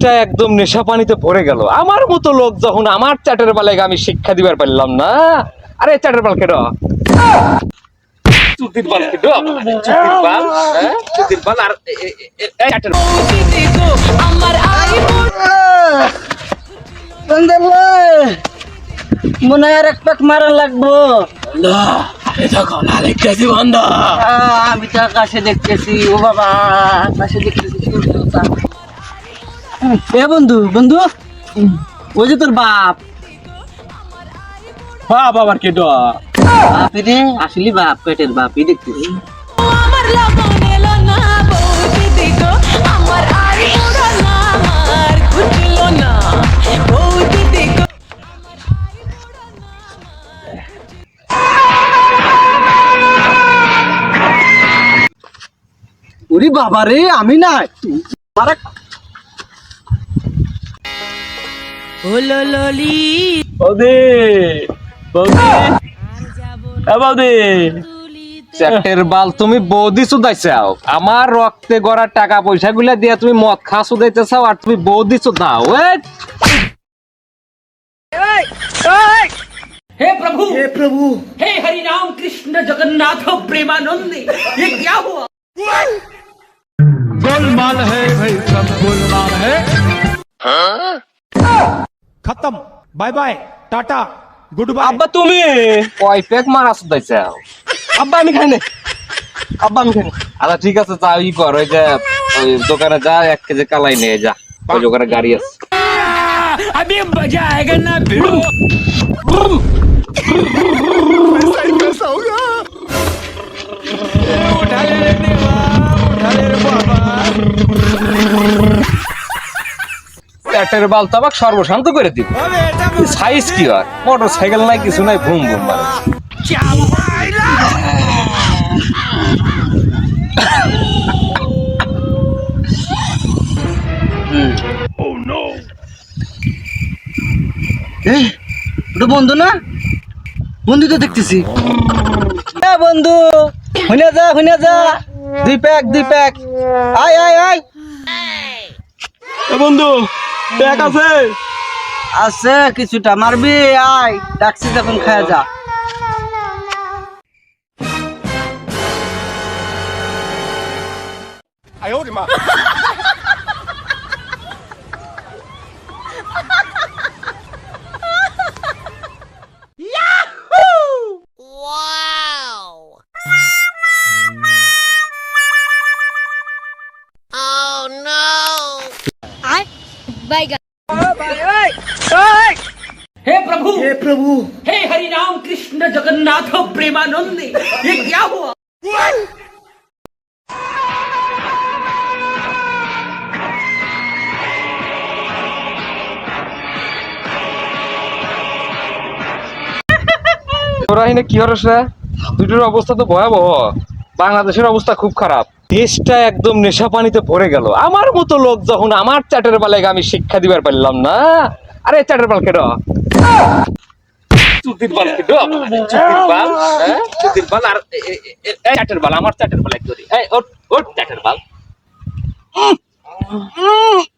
দেশটা একদম নেশা পানিতে ভরে গেল। আমার মতো লোক যখন আমার চাটের বেলায় আমি শিক্ষা দিবার পারলাম না আরে চাটের বাল কেন চুতির বাল চুতির বাল? চুতির বাল আর বাল। মনে হয় আর এক প্যাক মারা লাগবো আমি তো আকাশে দেখতেছি। ও বাবা আকাশে দেখতেছি। এ বন্ধু বন্ধু ওই যে তোর বাপ। বাপ আবার কেন বাপ রে আসলে বাপ পেটের বাপই দিগো ওরে বাবা রে আমি না হলো ললি বৌদি বৌদি এ বৌদি চাটের বাল তুমি বৌদি চুদাইছাও আমার রক্তে গড়া টাকা পয়সা গুলা দিয়া তুমি মদ খা চুদাইতে চাও আর তুমি বৌদি চুদাও এই हे प्रभु हे प्रभु हे हरि राम कृष्ण जगन्नाथ प्रेमानंद ये क्या हुआ गोलमाल है भाई सब गोलमाल है খতম। Bye bye tata good bye আব্বা তুমি? কয় পেক মারা সুদাইছে আব্বা আমি খাই না। আব্বা আমি খাই আরে আচ্ছা, ঠিক আছে যা ই কর ওই যে ওই দোকানে যা এক কেজি কালাই নিয়ে যা। ওই দোকানে গাড়ি আছে। আমি মজা আয়েগা না ভিড়ো পেটের বাল তো আমাকে সর্বশান্ত করে দিব। সাইজ কি হয় মোটর সাইকেল নাই কিছু নাই ভুম ভুম মারে। ওটা বন্ধু না? বন্ধু তো দেখতেছি। এ বন্ধু হুনে যা হুনে যা। দুই প্যাক দুই প্যাক আয় আয় আয়। বন্ধু প্যাক আছে? আছে কিছুটা। মারবি? আয় ডাকছি তখন খায় যা। हे प्रभु हे प्रभु हे हरि राम कृष्ण जगन्नाथ प्रेमानंद ये क्या हुआ তোরা এখানে কি হরস রে দুটোর অবস্থা তো ভয়াবহ বাংলাদেশের অবস্থা খুব খারাপ দেশটা একদম নেশা পানিতে ভরে গেল আমার মতো লোক যখন আমার চাটের বেলায় আমি শিক্ষা দিবার পারলাম না আরে চাটের বাল কেন চুতির বাল চুতির বাল হ্যাঁ? চুতির বাল আর চাটের বাল আমার চাটের করি এই ওট ওট চাটের বাল।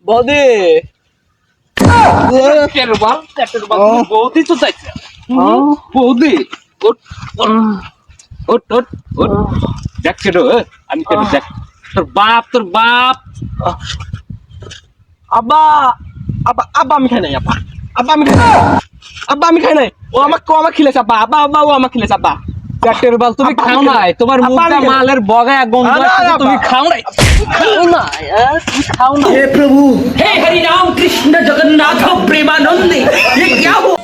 বদে। চাটের বাল চাটের বাল বৌদি তো বৌদি ওট ওট ওট ওট দেখ আমি দেখ। তোর বাপ তোর বাপ। আব্বা আব্বা আব্বা আমি খাই নাই আব্বা। আব্বা আমি খাই আব্বা আমি খাই নাই ও আমাকে ও আমাকে খিলেছে আব্বা আব্বা আব্বা ও আমাকে খিলেছে আব্বা চাটের বাল তুমি আব্বা, খাও আমি নাই তোমার আব্বা, মুখটা আমি- মালের বগায় গন্ধ আরে, আসছে, তুমি আব্বা। খাও নাই খাও না यार, তুমি খাও না हे हरि राम कृष्ण जगन्नाथ प्रेमानंद ये क्या हुआ